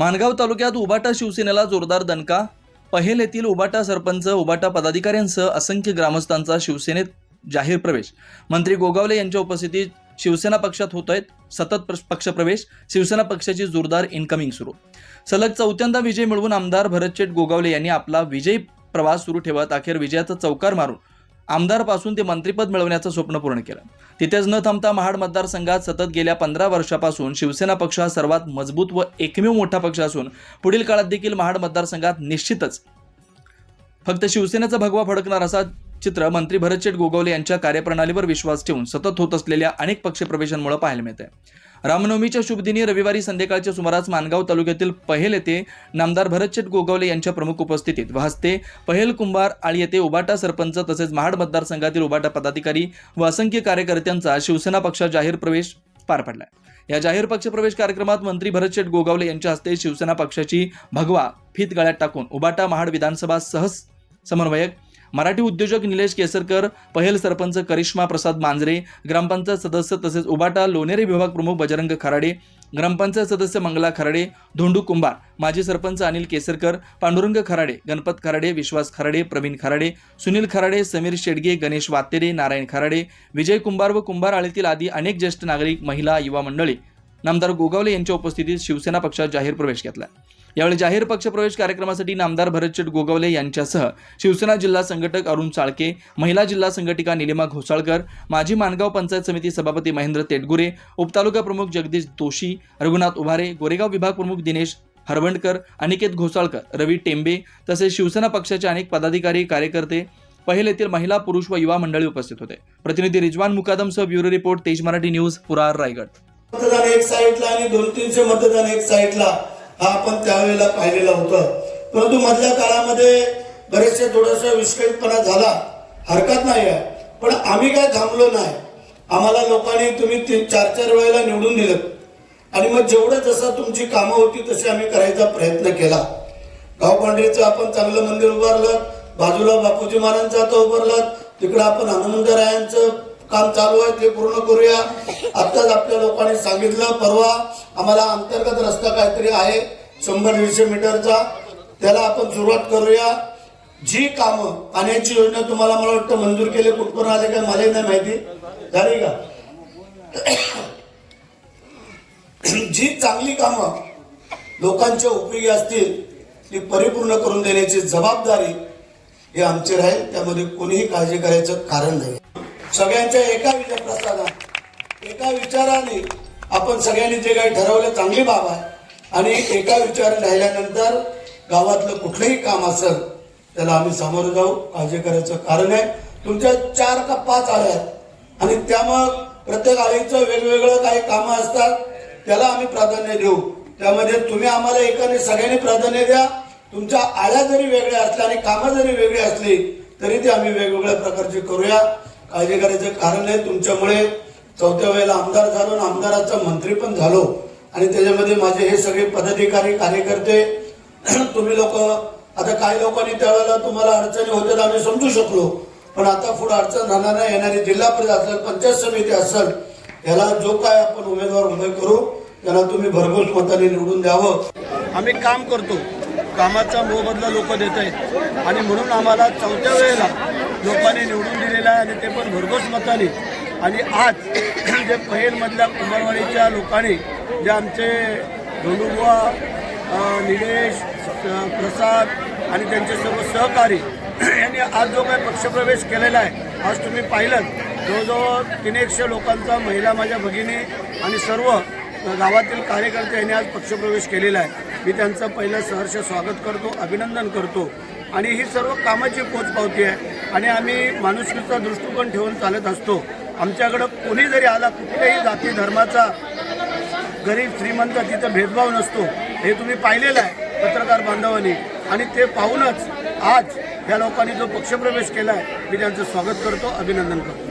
माणगाव तालुक्यात उबाटा शिवसेनेला जोरदार दणका. पहेल येथील उबाटा सरपंच उबाटा पदाधिकाऱ्यांसह असंख्य ग्रामस्थांचा शिवसेनेत जाहीर प्रवेश. मंत्री गोगावले यांच्या उपस्थितीत शिवसेना पक्षात होत आहेत. सतत प्र- पक्षप्रवेश शिवसेना पक्षाची जोरदार इन्कमिंग सुरू. सलग चौथ्यांदा विजय मिळवून आमदार भरतशेठ गोगावले यांनी आपला विजयी प्रवास सुरू ठेवत अखेर विजयाचा चौकार मारून आमदारपासून ते मंत्रिपद मिळवण्याचं स्वप्न पूर्ण केलं. तिथेच न थांबता महाड मतदारसंघात सतत गेल्या पंधरा वर्षापासून शिवसेना पक्ष हा सर्वात मजबूत व एकमेव मोठा पक्ष असून पुढील काळात देखील महाड मतदारसंघात निश्चितच फक्त शिवसेनेचा भगवा फडकणार असा चित्र मंत्री भरतशेठ गोगावले यांच्या कार्यप्रणालीवर विश्वास ठेवून सतत होत असलेल्या अनेक पक्षप्रवेशांमुळे पाहायला मिळत आहे रामनवमीच्या शुभदिनी रविवारी संध्याकाळच्या सुमारास मानगाव तालुक्यातील पहेल येथे नामदार भरतशेठ गोगावले यांच्या प्रमुख उपस्थितीत व हस्ते पहेल कुंभार आळी येथे उबाटा सरपंच तसेच महाड मतदारसंघातील उबाटा पदाधिकारी व असंख्य कार्यकर्त्यांचा शिवसेना पक्षात जाहीर प्रवेश पार पडला या जाहीर पक्षप्रवेश कार्यक्रमात मंत्री भरतशेठ गोगावले यांच्या हस्ते शिवसेना पक्षाची भगवा फीत गळ्यात टाकून उबाटा महाड विधानसभा सहस समन्वयक मराठी उद्योजक निलेश केसरकर पहेल सरपंच करिश्मा प्रसाद मांजरे ग्रामपंचायत सदस्य तसेच उबाटा लोणेरे विभाग प्रमुख बजरंग खराडे ग्रामपंचायत सदस्य मंगला खराडे धोंडू कुंभार माजी सरपंच अनिल केसरकर पांडुरंग खराडे गणपत खराडे विश्वास खराडे प्रवीण खराडे सुनील खराडे समीर शेडगे गणेश वातेरे नारायण खराडे विजय कुंभार व कुंभार आळीतील आदी अनेक ज्येष्ठ नागरिक महिला युवा मंडळी. नामदार गोगावले यांच्या उपस्थितीत शिवसेना पक्षात जाहीर प्रवेश घेतला. यावेळी जाहीर पक्षप्रवेश कार्यक्रमासाठी नामदार भरतचेट गोगवले यांच्यासह शिवसेना जिल्हा संघटक अरुण चाळके महिला जिल्हा संघटिका निलिमा घोसाळकर माजी माणगाव पंचायत समिती सभापती महेंद्र तेटगुरे उपतालुका प्रमुख जगदीश दोशी रघुनाथ उभारे गोरेगाव विभाग प्रमुख दिनेश हरवंडकर अनिकेत घोसाळकर रवी टेंबे तसेच शिवसेना पक्षाचे अनेक पदाधिकारी कार्यकर्ते पहेल येथील महिला पुरुष व युवा मंडळी उपस्थित होते. प्रतिनिधी रिजवान मुकादमसह ब्युरो रिपोर्ट तेज मराठी न्यूज पुरार रायगड. मतदान एक साईडला आणि दोन तीनशे मतदान एक साईडला हा आपण त्यावेळेला पाहिलेला होता. परंतु मधल्या काळामध्ये बरेचसे थोडस विस्कळीतपणा झाला. हरकत नाही आहे. पण आम्ही काय थांबलो नाही. आम्हाला लोकांनी तुम्ही तीन चार चार वेळेला निवडून दिलं. आणि मग जेवढं जसं तुमची कामं होती तशी आम्ही करायचा प्रयत्न केला. गावपांढरीचं आपण चांगलं मंदिर उभारलं. बाजूला बापूजी महाराजांचं आता उभारलं. तिकडं आपण हनुमंतरायांचं काम चालू आहे ते पूर्ण करूया. आत्ताच आपल्या लोकांनी सांगितलं परवा आम्हाला अंतर्गत रस्ता काहीतरी आहे शंभर दीडशे मीटरचा. त्याला आपण सुरुवात करूया. जी कामं पाण्याची योजना तुम्हाला मला वाटतं मंजूर केली कुठपर्यंत आले काय मलाही नाही माहिती. झाली का? जी चांगली कामं लोकांच्या उपयोगी असतील ती परिपूर्ण करून देण्याची जबाबदारी ही आमची राहील. त्यामध्ये कोणीही काळजी करायचं कारण नाही. सगळ्यांच्या एका विचार प्रसादात एका विचाराने आपण सगळ्यांनी जे काही ठरवलं चांगली बाब आहे. आणि एका विचार राहिल्यानंतर गावातलं कुठलंही काम असेल त्याला आम्ही सामोरं जाऊ. काळजी करायचं कारण आहे. तुमच्या चार का पाच आळ्या आहेत. आणि त्यामुळं प्रत्येक आळीचं वेगवेगळं काही कामं असतात त्याला आम्ही प्राधान्य देऊ. त्यामध्ये तुम्ही आम्हाला एकाने सगळ्यांनी प्राधान्य द्या. तुमच्या आळ्या जरी वेगळ्या असल्या आणि कामं जरी वेगळी असली तरी ते आम्ही वेगवेगळ्या प्रकारची करूया. काळजी करायचं कारण आहे तुमच्यामुळे चौथ्या वेळेला आमदार झालो आणि आमदाराचा मंत्री पण झालो. आणि त्याच्यामध्ये माझे हे सगळे पदाधिकारी कार्यकर्ते तुम्ही लोक आता काही लोकांनी त्यावेळेला तुम्हाला अडचणी होत्या आम्ही समजू शकलो. पण आता पुढे अडचण राहणार नाही. येणारी जिल्हा परिषद असेल पंचायत समिती असेल याला जो काय आपण उमेदवार उभे करू त्याला तुम्ही भरघोस मताने निवडून द्यावं. आम्ही काम करतो. कामाचा मोबदला लोक देत आहेत आणि म्हणून आम्हाला चौथ्या वेळेला लोकांनी निवडून दिलेला आहे आणि ते पण भरघोस मताने. आणि आज जे पहिलमधल्या कुंभारवाडीच्या लोकांनी जे आमचे धनुबुवा निलेश प्रसाद आणि त्यांचे सर्व सहकारी यांनी आज जो काही पक्षप्रवेश केलेला आहे आज तुम्ही पाहिलं जवळजवळ तीन एकशे लोकांचा महिला माझ्या भगिनी आणि सर्व गावातील कार्यकर्ते यांनी आज पक्षप्रवेश केलेला आहे. मी त्यांचं पहिलं सहर्ष स्वागत करतो अभिनंदन करतो. आणि ही सर्व कामाची पोचपावती आहे. आणि आम्ही माणुसकीचा दृष्टिकोन ठेवून चालत असतो. आमच्याकडं कोणी जरी आला कुठल्याही जाती धर्माचा गरीब श्रीमंत तिथं भेदभाव नसतो. हे तुम्ही पाहिलेलं आहे पत्रकार बांधवांनी. आणि ते पाहूनच आज या लोकांनी जो पक्षप्रवेश केला आहे मी त्यांचं स्वागत करतो अभिनंदन करतो.